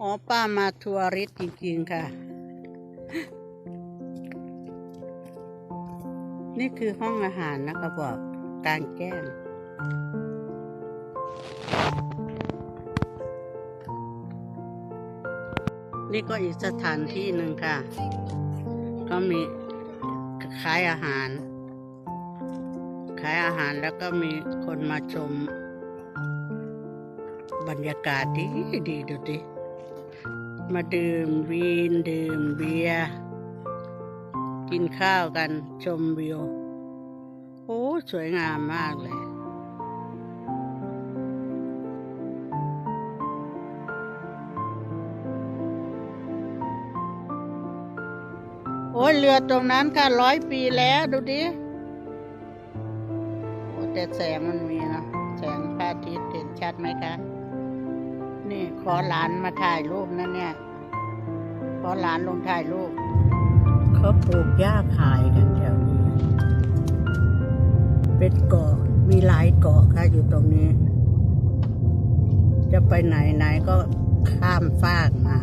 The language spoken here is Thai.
อ๋อป้ามาทัวริสจริง ๆ ค่ะ นี่คือห้องอาหารนะคะบอกกลางแก้งนี่ก็อีกสถานที่หนึ่งค่ะ ก็มีขายอาหาร ขายอาหารแล้วก็มีคนมาชม บรรยากาศดีดีดูดิ มาดื่มวีนดื่มเบียร์กินข้าวกันชมวิวโอ้สวยงามมากเลยโอ้ยเรือตรงนั้นค่ะร้อยปีแล้วดูดิ โอ้แต่แสงมันมีนะแสงพระอาทิตย์เห็นชัดไหมคะ นี่ขอหลานมาถ่ายรูปนะเนี่ย ขอหลานลงถ่ายรูปเขาปลูกหญ้าขายกันแถวนี้ เป็นเกาะมีหลายเกาะค่ะอยู่ตรงนี้ จะไปไหนไหนก็ข้ามฟากมา